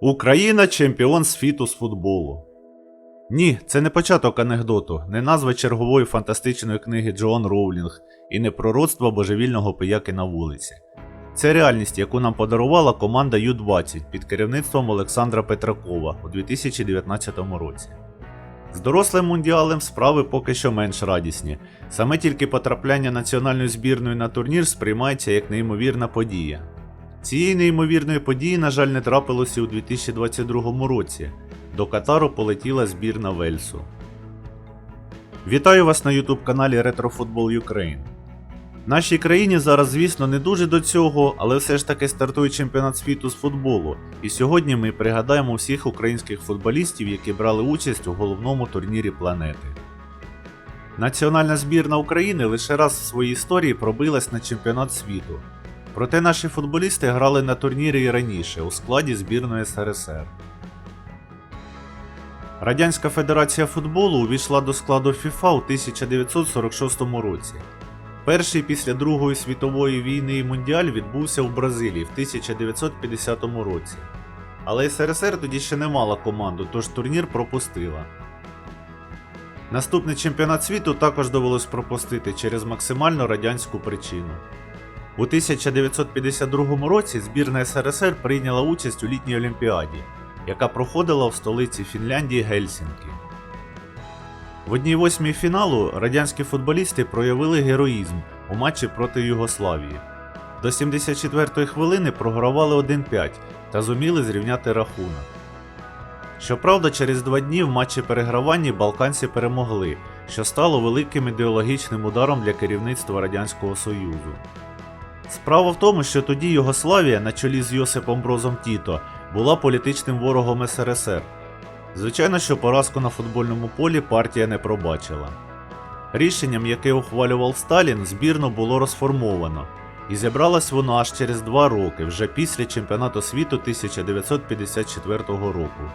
Україна чемпіон світу з футболу. Ні, це не початок анекдоту, не назва чергової фантастичної книги Джоан Роулінг і не пророцтво божевільного пияки на вулиці. Це реальність, яку нам подарувала команда Ю-20 під керівництвом Олександра Петракова у 2019 році. З дорослим мундіалем справи поки що менш радісні. Саме тільки потрапляння національної збірної на турнір сприймається як неймовірна подія. Цієї неймовірної події, на жаль, не трапилося у 2022 році. До Катару полетіла збірна Вельсу. Вітаю вас на YouTube каналі Retrofootball Ukraine. Нашій країні зараз, звісно, не дуже до цього, але все ж таки стартує чемпіонат світу з футболу. І сьогодні ми пригадаємо всіх українських футболістів, які брали участь у головному турнірі планети. Національна збірна України лише раз в своїй історії пробилась на чемпіонат світу. Проте наші футболісти грали на турнірі і раніше у складі збірної СРСР. Радянська Федерація футболу увійшла до складу ФІФА у 1946 році. Перший після Другої світової війни і Мундіаль відбувся в Бразилії в 1950 році. Але СРСР тоді ще не мала команду, тож турнір пропустила. Наступний чемпіонат світу також довелось пропустити через максимально радянську причину. У 1952 році збірна СРСР прийняла участь у літній Олімпіаді, яка проходила в столиці Фінляндії Гельсінкі. В одній восьмій фіналу радянські футболісти проявили героїзм у матчі проти Югославії. До 74-ї хвилини програвали 1-5 та зуміли зрівняти рахунок. Щоправда, через два дні в матчі переграванні балканці перемогли, що стало великим ідеологічним ударом для керівництва Радянського Союзу. Справа в тому, що тоді Югославія на чолі з Йосипом Брозом Тіто була політичним ворогом СРСР. Звичайно, що поразку на футбольному полі партія не пробачила. Рішенням, яке ухвалював Сталін, збірну було розформовано, і зібралась вона аж через два роки, вже після чемпіонату світу 1954 року.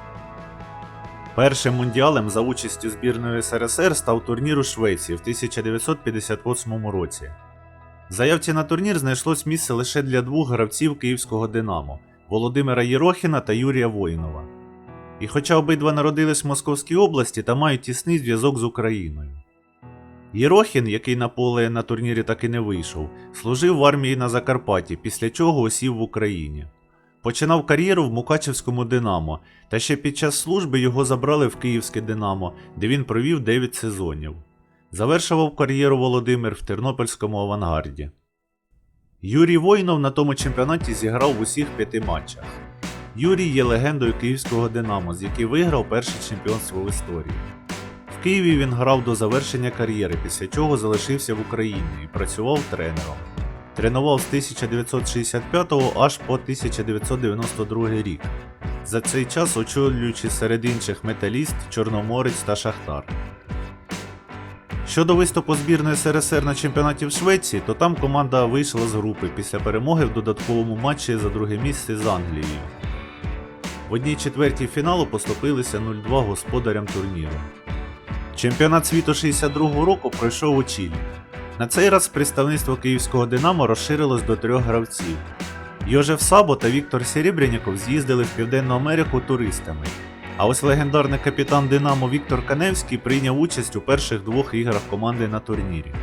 Першим мундіалем за участю збірної СРСР став турнір у Швеції в 1958 році. Заявці на турнір знайшлось місце лише для двох гравців київського Динамо Володимира Єрохіна та Юрія Воїнова. І хоча обидва народились в Московській області та мають тісний зв'язок з Україною. Єрохін, який на поле на турнірі так і не вийшов, служив в армії на Закарпатті, після чого осів в Україні. Починав кар'єру в Мукачевському Динамо, та ще під час служби його забрали в Київське Динамо, де він провів 9 сезонів. Завершував кар'єру Володимир в Тернопільському авангарді. Юрій Воїнов на тому чемпіонаті зіграв в усіх п'яти матчах. Юрій є легендою київського Динамо, з який виграв перше чемпіонство в історії. В Києві він грав до завершення кар'єри, після чого залишився в Україні і працював тренером. Тренував з 1965 аж по 1992 рік. За цей час очолюючи серед інших металіст, Чорноморець та Шахтар. Щодо виступу збірної СРСР на чемпіонаті в Швеції, то там команда вийшла з групи після перемоги в додатковому матчі за друге місце з Англією. В одній четвертій фіналу поступилися 0-2 господарям турніру. Чемпіонат світу 62-го року пройшов у Чилі. На цей раз представництво київського Динамо розширилось до трьох гравців. Йожеф Сабо та Віктор Серебряніков з'їздили в Південну Америку туристами. А ось легендарний капітан Динамо Віктор Каневський прийняв участь у перших двох іграх команди на турнірі.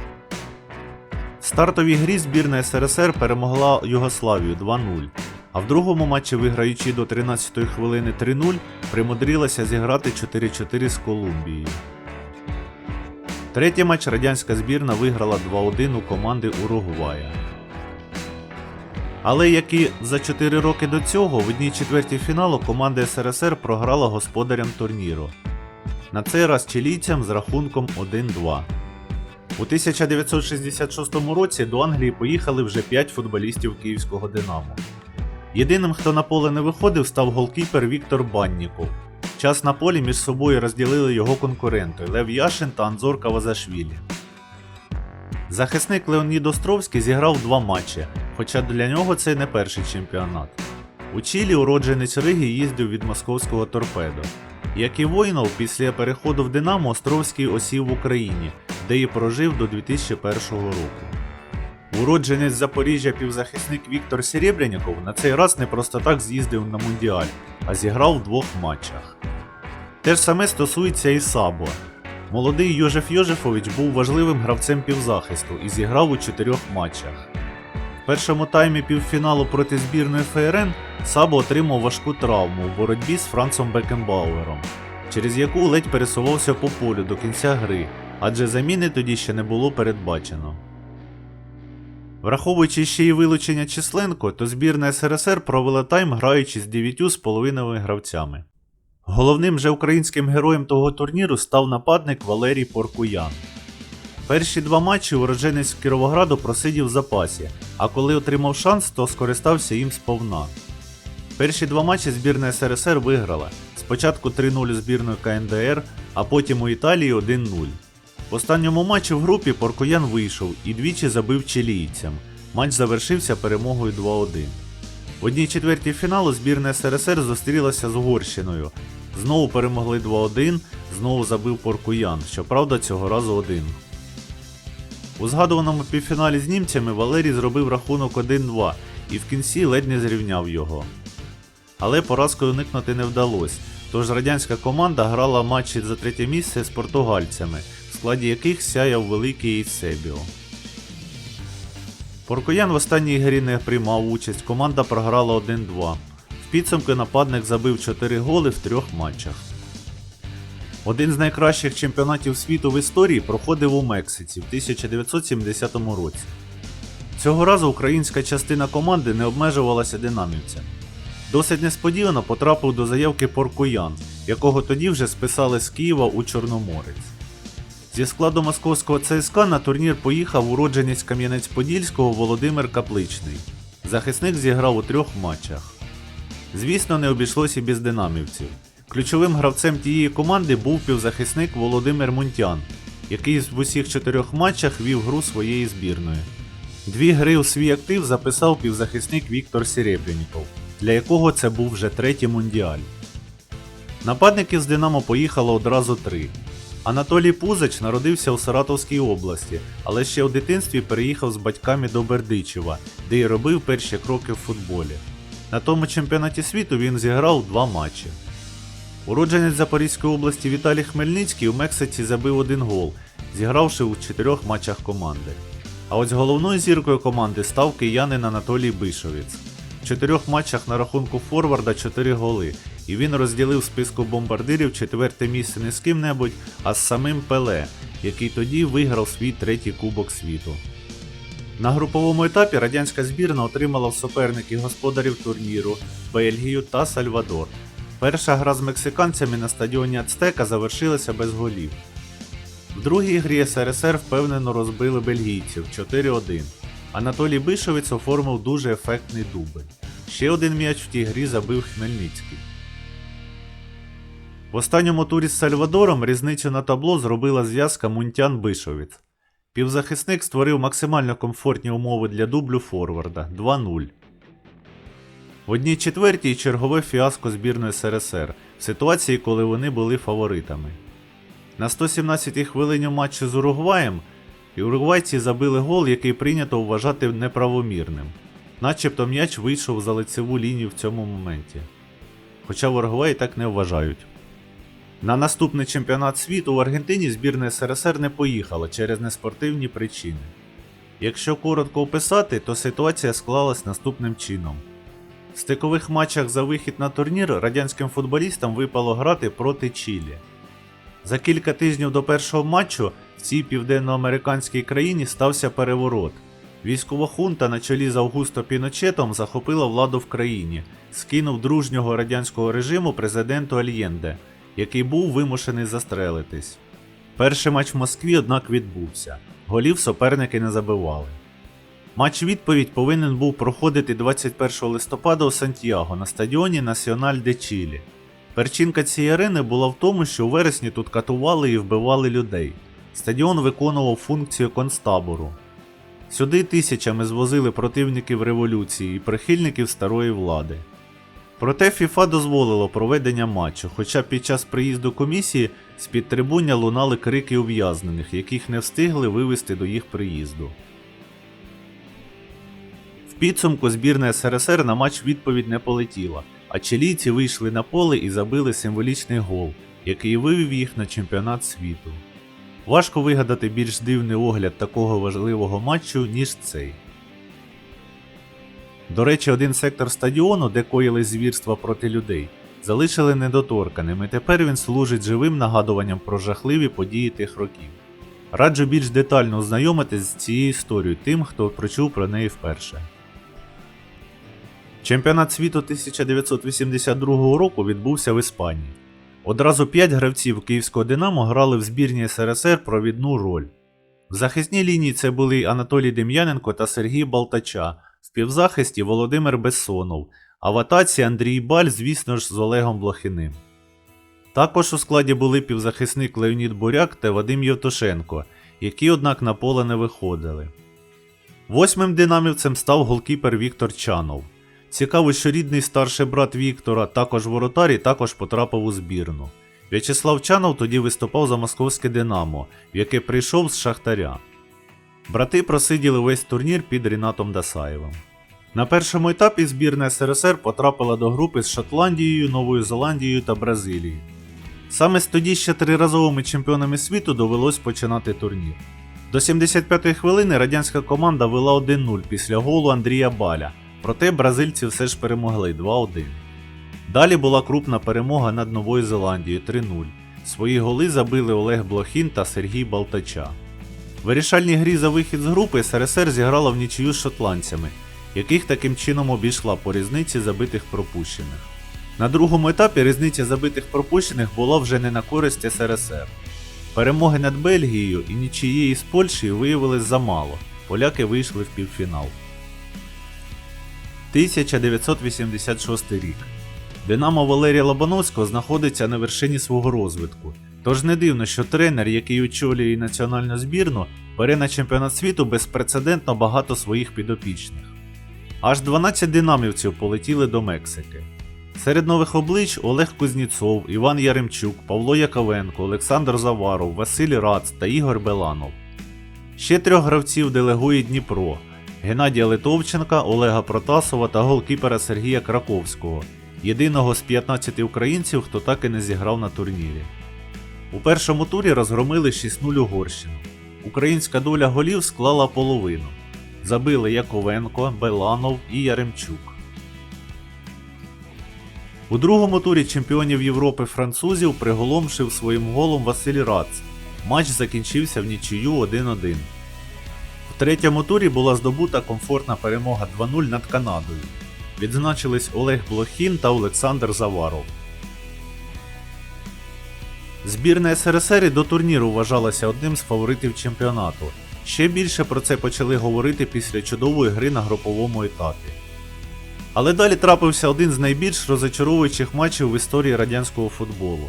В стартовій грі збірна СРСР перемогла Югославію 2-0, а в другому матчі, виграючи до 13-ї хвилини 3-0, примудрилася зіграти 4-4 з Колумбією. Третій матч радянська збірна виграла 2-1 у команди Уругвая. Але як і за 4 роки до цього, в одній четвертій фіналу команда СРСР програла господарям турніру. На цей раз чилійцям з рахунком 1-2. У 1966 році до Англії поїхали вже 5 футболістів київського Динамо. Єдиним, хто на поле не виходив, став голкіпер Віктор Банніков. Час на полі між собою розділили його конкуренти Лев Яшин та Анзор Кавазашвілі. Захисник Леонід Островський зіграв два матчі, хоча для нього це не перший чемпіонат. У Чилі уродженець Риги їздив від московського торпедо. Як і воїнов, після переходу в Динамо Островський осів в Україні, де і прожив до 2001 року. Уродженець Запоріжжя півзахисник Віктор Серебряніков на цей раз не просто так з'їздив на Мундіаль, а зіграв в двох матчах. Те ж саме стосується і Сабо. Молодий Йожеф Йожефович був важливим гравцем півзахисту і зіграв у чотирьох матчах. В першому таймі півфіналу проти збірної ФРН Сабо отримав важку травму у боротьбі з Францом Бекенбауером, через яку ледь пересувався по полю до кінця гри, адже заміни тоді ще не було передбачено. Враховуючи ще й вилучення численко, то збірна СРСР провела тайм граючи з 9,5 гравцями. Головним же українським героєм того турніру став нападник Валерій Поркуян. Перші два матчі уродженець Кіровограду просидів в запасі, а коли отримав шанс, то скористався їм сповна. Перші два матчі збірна СРСР виграла. Спочатку 3-0 збірною КНДР, а потім у Італії 1-0. В останньому матчі в групі Поркуян вийшов і двічі забив чилійцям. Матч завершився перемогою 2-1. В одній четвертій фіналу збірна СРСР зустрілася з Угорщиною. Знову перемогли 2-1, знову забив Поркуян, щоправда, цього разу один. У згадуваному півфіналі з німцями Валерій зробив рахунок 1-2 і в кінці ледь не зрівняв його. Але поразкою уникнути не вдалося, тож радянська команда грала матчі за третє місце з португальцями, в складі яких сяяв великий Ейсебіо. Поркоян в останній грі не приймав участь, команда програла 1-2. В підсумку нападник забив 4 голи в трьох матчах. Один з найкращих чемпіонатів світу в історії проходив у Мексиці в 1970 році. Цього разу українська частина команди не обмежувалася динамівцями. Досить несподівано потрапив до заявки Поркуян, якого тоді вже списали з Києва у Чорноморець. Зі складу московського ЦСКА на турнір поїхав уродженець Кам'янець-Подільського Володимир Капличний. Захисник зіграв у трьох матчах. Звісно, не обійшлося без динамівців. Ключовим гравцем тієї команди був півзахисник Володимир Мунтян, який в усіх чотирьох матчах вів гру своєї збірної. Дві гри у свій актив записав півзахисник Віктор Серебряніков, для якого це був вже третій мундіаль. Нападників з Динамо поїхало одразу три. Анатолій Пузач народився у Саратовській області, але ще у дитинстві переїхав з батьками до Бердичева, де й робив перші кроки в футболі. На тому чемпіонаті світу він зіграв два матчі. Уродженець Запорізької області Віталій Хмельницький у Мексиці забив один гол, зігравши у чотирьох матчах команди. А ось головною зіркою команди став киянин Анатолій Бишовець. В чотирьох матчах на рахунку Форварда 4 голи, і він розділив списку бомбардирів четверте місце не з ким-небудь, а з самим Пеле, який тоді виграв свій третій Кубок світу. На груповому етапі радянська збірна отримала в суперники господарів турніру Бельгію та Сальвадор. Перша гра з мексиканцями на стадіоні Ацтека завершилася без голів. В другій грі СРСР впевнено розбили бельгійців 4-1. Анатолій Бишовець оформив дуже ефектний дубль. Ще один м'яч в тій грі забив Хмельницький. В останньому турі з Сальвадором різницю на табло зробила зв'язка Мунтян Бишовець. Півзахисник створив максимально комфортні умови для дублю форварда 2-0. В одній четвертій чергове фіаско збірної СРСР в ситуації, коли вони були фаворитами. На 117-й хвилині матчу з Уругваєм уругвайці забили гол, який прийнято вважати неправомірним. Начебто м'яч вийшов за лицеву лінію в цьому моменті. Хоча в Уругваї так не вважають. На наступний чемпіонат світу в Аргентині збірна СРСР не поїхала через неспортивні причини. Якщо коротко описати, то ситуація склалась наступним чином. В стикових матчах за вихід на турнір радянським футболістам випало грати проти Чилі. За кілька тижнів до першого матчу в цій південноамериканській країні стався переворот. Військова хунта на чолі з Августо Піночетом захопила владу в країні, скинув дружнього радянського режиму президенту Альєнде, який був вимушений застрелитись. Перший матч в Москві, однак, відбувся. Голів суперники не забивали. Матч відповідь повинен був проходити 21 листопада у Сантьяго на стадіоні Національ де Чилі. Перчинка цієї арени була в тому, що у вересні тут катували і вбивали людей. Стадіон виконував функцію концтабору. Сюди тисячами звозили противників революції і прихильників старої влади. Проте ФІФА дозволило проведення матчу, хоча під час приїзду комісії з-під трибуня лунали крики ув'язнених, яких не встигли вивести до їх приїзду. В підсумку збірна СРСР на матч відповідь не полетіла, а чилійці вийшли на поле і забили символічний гол, який вивів їх на чемпіонат світу. Важко вигадати більш дивний огляд такого важливого матчу, ніж цей. До речі, один сектор стадіону, де коїли звірства проти людей, залишили недоторканим, і тепер він служить живим нагадуванням про жахливі події тих років. Раджу більш детально ознайомитись з цією історією тим, хто прочув про неї вперше. Чемпіонат світу 1982 року відбувся в Іспанії. Одразу 5 гравців київського Динамо грали в збірні СРСР провідну роль. В захисній лінії це були Анатолій Дем'яненко та Сергій Балтача, в півзахисті Володимир Бессонов, а в атаці Андрій Баль, звісно ж, з Олегом Блохиним. Також у складі були півзахисник Леонід Буряк та Вадим Євтушенко, які, однак, на поле не виходили. Восьмим динамівцем став голкіпер Віктор Чанов. Цікаво, що рідний старший брат Віктора, також воротар і також потрапив у збірну. В'ячеслав Чанов тоді виступав за московське Динамо, в яке прийшов з Шахтаря. Брати просиділи весь турнір під Рінатом Дасаєвим. На першому етапі збірна СРСР потрапила до групи з Шотландією, Новою Зеландією та Бразилією. Саме з тоді ще триразовими чемпіонами світу довелось починати турнір. До 75-ї хвилини радянська команда вела 1-0 після голу Андрія Баля, проте бразильці все ж перемогли 2-1. Далі була крупна перемога над Новою Зеландією 3-0. Свої голи забили Олег Блохін та Сергій Балтача. Вирішальній грі за вихід з групи СРСР зіграла в нічию з шотландцями, яких таким чином обійшла по різниці забитих пропущених. На другому етапі різниця забитих пропущених була вже не на користь СРСР. Перемоги над Бельгією і нічиєї з Польщею виявилось замало. Поляки вийшли в півфінал. 1986 рік. Динамо Валерія Лобановського знаходиться на вершині свого розвитку. Тож не дивно, що тренер, який очолює національну збірну, бере на чемпіонат світу безпрецедентно багато своїх підопічних. Аж 12 динамівців полетіли до Мексики. Серед нових облич Олег Кузніцов, Іван Яремчук, Павло Яковенко, Олександр Заваров, Василь Рац та Ігор Беланов. Ще трьох гравців делегує Дніпро: Геннадія Литовченка, Олега Протасова та голкіпера Сергія Краковського, єдиного з 15 українців, хто так і не зіграв на турнірі. У першому турі розгромили 6-0 Угорщину. Українська доля голів склала половину. Забили Яковенко, Беланов і Яремчук. У другому турі чемпіонів Європи французів приголомшив своїм голом Василь Рац. Матч закінчився в нічию 1-1. В третьому турі була здобута комфортна перемога 2-0 над Канадою. Відзначились Олег Блохін та Олександр Заваров. Збірна СРСР до турніру вважалася одним з фаворитів чемпіонату. Ще більше про це почали говорити після чудової гри на груповому етапі. Але далі трапився один з найбільш розочаровуючих матчів в історії радянського футболу.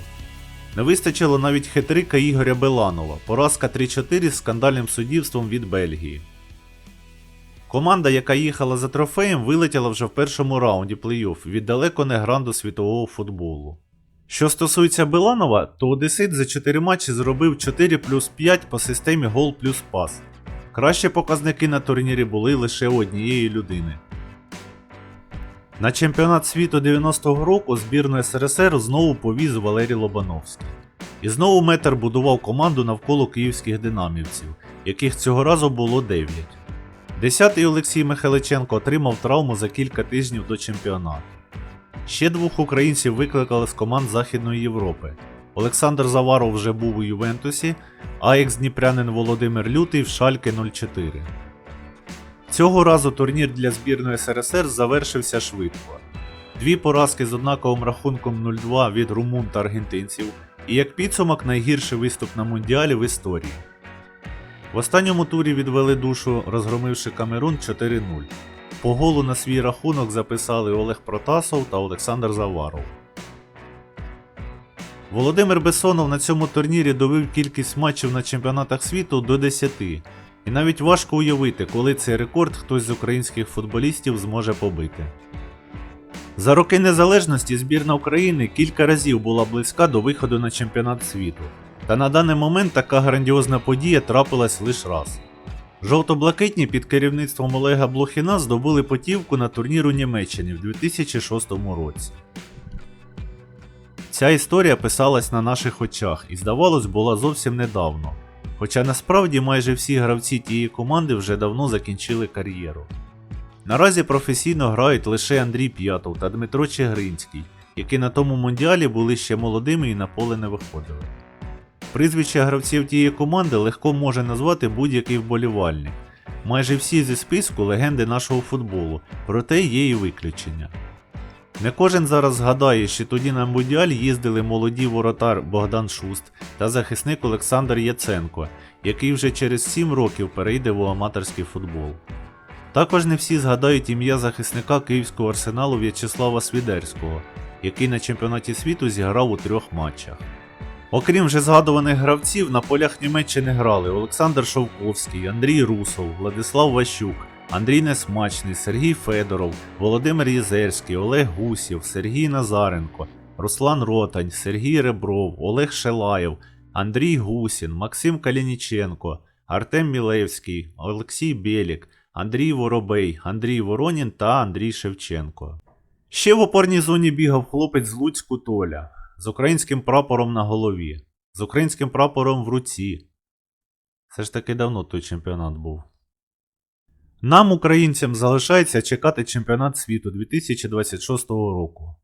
Не вистачило навіть хитрика Ігоря Беланова, поразка 3-4 з скандальним суддівством від Бельгії. Команда, яка їхала за трофеєм, вилетіла вже в першому раунді плей-офф від далеко не гранду світового футболу. Що стосується Беланова, то Одесит за 4 матчі зробив 4 плюс 5 по системі гол плюс пас. Кращі показники на турнірі були лише однієї людини. На чемпіонат світу 90-го року збірну СРСР знову повіз Валерій Лобановський. І знову метр будував команду навколо київських динамівців, яких цього разу було 9. Десятий Олексій Михайличенко отримав травму за кілька тижнів до чемпіонату. Ще двох українців викликали з команд Західної Європи. Олександр Заваров вже був у Ювентусі, а екс-дніпрянин Володимир Лютий в Шальке 04. Цього разу турнір для збірної СРСР завершився швидко. Дві поразки з однаковим рахунком 0-2 від румун та аргентинців, і як підсумок найгірший виступ на мундіалі в історії. В останньому турі відвели душу, розгромивши Камерун 4-0. По голу на свій рахунок записали Олег Протасов та Олександр Заваров. Володимир Бесонов на цьому турнірі довів кількість матчів на чемпіонатах світу до 10, і навіть важко уявити, коли цей рекорд хтось з українських футболістів зможе побити. За роки незалежності збірна України кілька разів була близька до виходу на чемпіонат світу, та на даний момент така грандіозна подія трапилась лише раз. Жовто-блакитні під керівництвом Олега Блохіна здобули потівку на турнір у Німеччині в 2006 році. Ця історія писалась на наших очах і, здавалось, була зовсім недавно. Хоча насправді майже всі гравці тієї команди вже давно закінчили кар'єру. Наразі професійно грають лише Андрій П'ятов та Дмитро Чегринський, які на тому мундіалі були ще молодими і на поле не виходили. Прізвища гравців тієї команди легко може назвати будь-який вболівальник. Майже всі зі списку легенди нашого футболу, проте є і виключення. Не кожен зараз згадає, що тоді на Мундіаль їздили молоді воротар Богдан Шуст та захисник Олександр Яценко, який вже через 7 років перейде в аматорський футбол. Також не всі згадають ім'я захисника київського арсеналу В'ячеслава Свідерського, який на чемпіонаті світу зіграв у трьох матчах. Окрім вже згадуваних гравців, на полях Німеччини грали Олександр Шовковський, Андрій Русов, Владислав Ващук, Андрій Несмачний, Сергій Федоров, Володимир Єзерський, Олег Гусєв, Сергій Назаренко, Руслан Ротань, Сергій Ребров, Олег Шелаєв, Андрій Гусін, Максим Калініченко, Артем Мілевський, Олексій Білік, Андрій Воробей, Андрій Воронін та Андрій Шевченко. Ще в опорній зоні бігав хлопець з Луцьку Толя з українським прапором на голові, з українським прапором в руці. Це ж таки давно той чемпіонат був. Нам, українцям, залишається чекати чемпіонат світу 2026 року.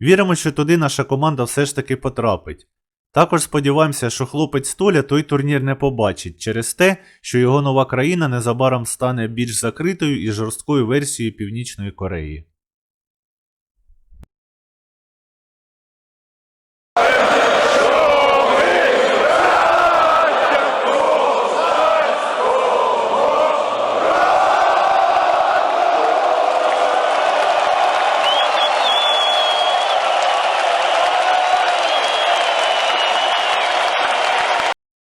Віримо, що туди наша команда все ж таки потрапить. Також сподіваємося, що хлопець Толя той турнір не побачить через те, що його нова країна незабаром стане більш закритою і жорсткою версією Північної Кореї.